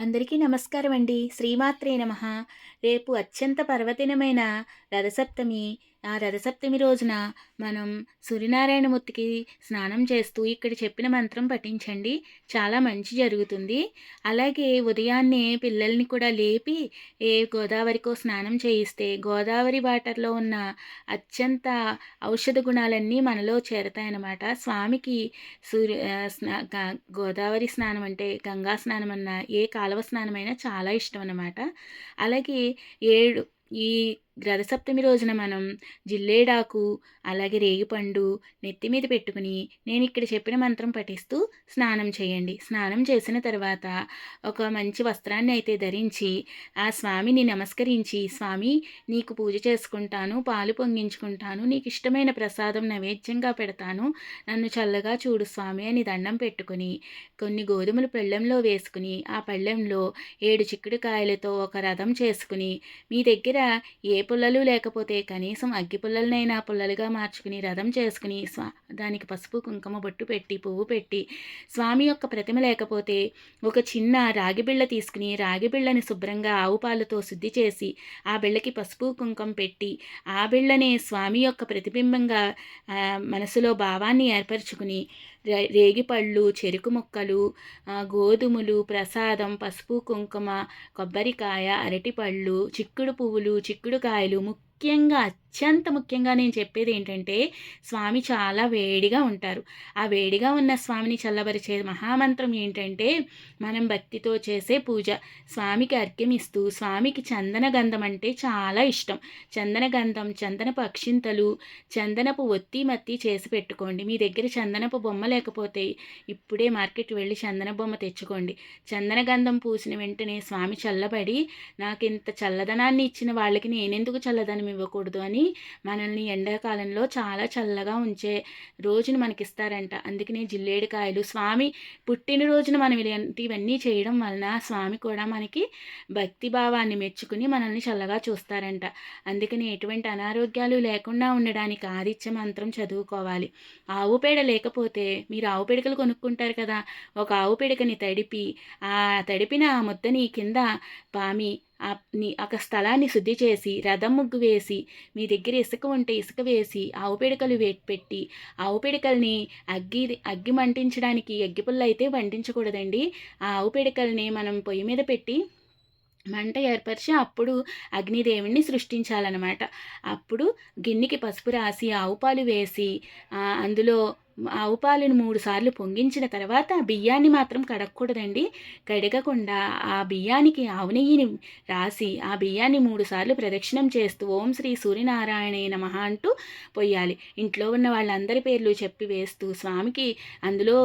అందరికీ నమస్కారం అండి శ్రీమాత్రే నమ. రేపు అత్యంత పర్వదినమైన రథసప్తమి ఆ రథసప్తమి రోజున మనం సూర్యనారాయణమూర్తికి స్నానం చేస్తూ ఇక్కడ చెప్పిన మంత్రం పఠించండి. చాలా మంచి జరుగుతుంది. అలాగే ఉదయాన్నే పిల్లల్ని కూడా లేపి ఏ గోదావరికో స్నానం చేయిస్తే గోదావరి వాటర్లో ఉన్న అత్యంత ఔషధ గుణాలన్నీ మనలో చేరతాయన్నమాట. స్వామికి సూర్య గోదావరి స్నానం అంటే గంగా స్నానం అన్న ఏ కాలువ స్నానమైనా చాలా ఇష్టం అన్నమాట. అలాగే ఏడు ఈ గ్రథసప్తమి రోజున మనం జిల్లేడాకు అలాగే రేగిపండు నెత్తి మీద పెట్టుకుని నేను ఇక్కడ చెప్పిన మంత్రం పఠిస్తూ స్నానం చేయండి. స్నానం చేసిన తర్వాత ఒక మంచి వస్త్రాన్ని అయితే ధరించి ఆ స్వామిని నమస్కరించి స్వామి నీకు పూజ చేసుకుంటాను పాలు పొంగించుకుంటాను నీకు ఇష్టమైన ప్రసాదం నైవేద్యంగా పెడతాను నన్ను చల్లగా చూడు స్వామి అని దండం పెట్టుకుని కొన్ని గోధుమలు పళ్ళెంలో వేసుకుని ఆ పళ్ళెంలో ఏడు చిక్కుడుకాయలతో ఒక రథం చేసుకుని మీ దగ్గర ఏ పుల్లలు లేకపోతే కనీసం అగ్గి పుల్లలనైనా పుల్లలుగా మార్చుకుని రథం చేసుకుని స్వా దానికి పసుపు కుంకుమ బొట్టు పెట్టి పువ్వు పెట్టి స్వామి యొక్క ప్రతిమ లేకపోతే ఒక చిన్న రాగి బిళ్ళ తీసుకుని రాగి బిళ్ళని శుభ్రంగా ఆవు పాలతో శుద్ధి చేసి ఆ బిళ్ళకి పసుపు కుంకుమ పెట్టి ఆ బిళ్ళని స్వామి యొక్క ప్రతిబింబంగా మనసులో భావాన్ని ఏర్పరచుకుని రేగిపళ్ళు చెరుకు ముక్కలు గోధుమలు ప్రసాదం పసుపు కుంకుమ కొబ్బరికాయ అరటిపళ్ళు చిక్కుడు పువ్వులు చిక్కుడుకాయలు ముఖ్యంగా అత్యంత ముఖ్యంగా నేను చెప్పేది ఏంటంటే స్వామి చాలా వేడిగా ఉంటారు. ఆ వేడిగా ఉన్న స్వామిని చల్లబరిచే మహామంత్రం ఏంటంటే మనం భక్తితో చేసే పూజ. స్వామికి అర్ఘ్యం ఇస్తూ స్వామికి చందన గంధం అంటే చాలా ఇష్టం. చందన గంధం చందనపు అక్షింతలు చందనపు ఒత్తి మత్తి చేసి పెట్టుకోండి. మీ దగ్గర చందనపు బొమ్మ లేకపోతే ఇప్పుడే మార్కెట్ వెళ్ళి చందన బొమ్మ తెచ్చుకోండి. చందన గంధం పూసిన వెంటనే స్వామి చల్లబడి నాకు ఇంత చల్లదనాన్ని ఇచ్చిన వాళ్ళకి నేనెందుకు చల్లదనం ఇవ్వకూడదు? అని మనల్ని ఎండాకాలంలో చాలా చల్లగా ఉంచే రోజును మనకిస్తారంట. అందుకనే జిల్లేడికాయలు స్వామి పుట్టినరోజున మనం ఇలాంటివన్నీ చేయడం వలన స్వామి కూడా మనకి భక్తి భావాన్ని మెచ్చుకుని మనల్ని చల్లగా చూస్తారంట. అందుకని ఎటువంటి అనారోగ్యాలు లేకుండా ఉండడానికి ఆదిత్య మంత్రం చదువుకోవాలి. ఆవు పేడ లేకపోతే మీరు ఆవు పిడకలు కొనుక్కుంటారు కదా ఒక ఆవు పిడకని తడిపి ఆ తడిపిన ఆ ముద్దని కింద పామి ఒక స్థలాన్ని శుద్ధి చేసి రథం ముగ్గు వేసి మీ దగ్గర ఇసుక ఉంటే ఇసుక వేసి ఆవు పిడకలు పెట్టి ఆవు పిడకల్ని అగ్గి అగ్గి మంటించడానికి అగ్గిపుల్ల అయితే వండించకూడదండి. ఆ ఆవు పిడకల్ని మనం పొయ్యి మీద పెట్టి మంట ఏర్పరిచి అప్పుడు అగ్నిదేవుణ్ణి సృష్టించాలన్నమాట. అప్పుడు గిన్నెకి పసుపు రాసి ఆవు పాలు వేసి అందులో ఆవు పాలను మూడు సార్లు పొంగించిన తర్వాత బియ్యాన్ని మాత్రం కడగకూడదండి కడగకుండా ఆ బియ్యానికి ఆవు నెయ్యిని రాసి ఆ బియ్యాన్ని మూడు సార్లు ప్రదక్షిణం చేస్తూ ఓం శ్రీ సూర్యనారాయణ నమ అంటూ పొయ్యాలి. ఇంట్లో ఉన్న వాళ్ళందరి పేర్లు చెప్పి వేస్తూ స్వామికి అందులో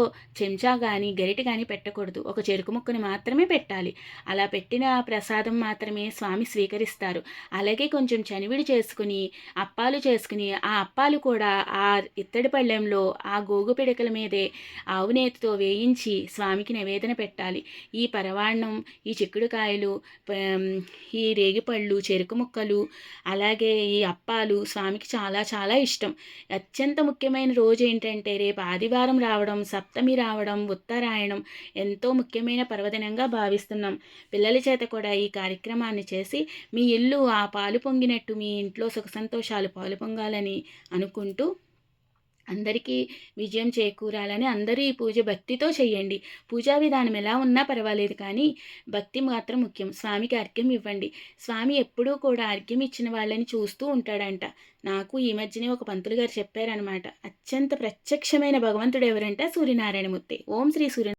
చెంచా కానీ గరిట కానీ పెట్టకూడదు. ఒక చెరుకు ముక్కని మాత్రమే పెట్టాలి. అలా పెట్టిన ప్రసాదం మాత్రమే స్వామి స్వీకరిస్తారు. అలాగే కొంచెం చనివిడి చేసుకుని అప్పాలు చేసుకుని ఆ అప్పాలు కూడా ఆ ఇత్తడి పళ్ళెంలో ఆ గోగు పిడకల మీదే ఆవునేతితో వేయించి స్వామికి నివేదన పెట్టాలి. ఈ పరవాణం ఈ చిక్కుడుకాయలు ఈ రేగిపళ్ళు చెరుకు ముక్కలు అలాగే ఈ అప్పాలు స్వామికి చాలా చాలా ఇష్టం. అత్యంత ముఖ్యమైన రోజు ఏంటంటే రేపు ఆదివారం రావడం సప్తమి రావడం ఉత్తరాయణం ఎంతో ముఖ్యమైన పర్వదినంగా భావిస్తున్నాం. పిల్లల చేత కూడా ఈ కార్యక్రమాన్ని చేసి మీ ఇల్లు ఆ పాలు పొంగినట్టు మీ ఇంట్లో సుఖ సంతోషాలు పాలు పొంగాలని అనుకుంటూ అందరికీ విజయం చేకూరాలని అందరూ ఈ పూజ భక్తితో చేయండి. పూజా విధానం ఎలా ఉన్నా పర్వాలేదు కానీ భక్తి మాత్రం ముఖ్యం. స్వామికి అర్ఘ్యం ఇవ్వండి. స్వామి ఎప్పుడూ కూడా అర్ఘ్యం ఇచ్చిన వాళ్ళని చూస్తూ ఉంటాడంట. నాకు ఈ మధ్యనే ఒక పంతులు గారు చెప్పారనమాట అత్యంత ప్రత్యక్షమైన భగవంతుడు ఎవరంటే? సూర్యనారాయణమూర్తి. ఓం శ్రీ సూర్య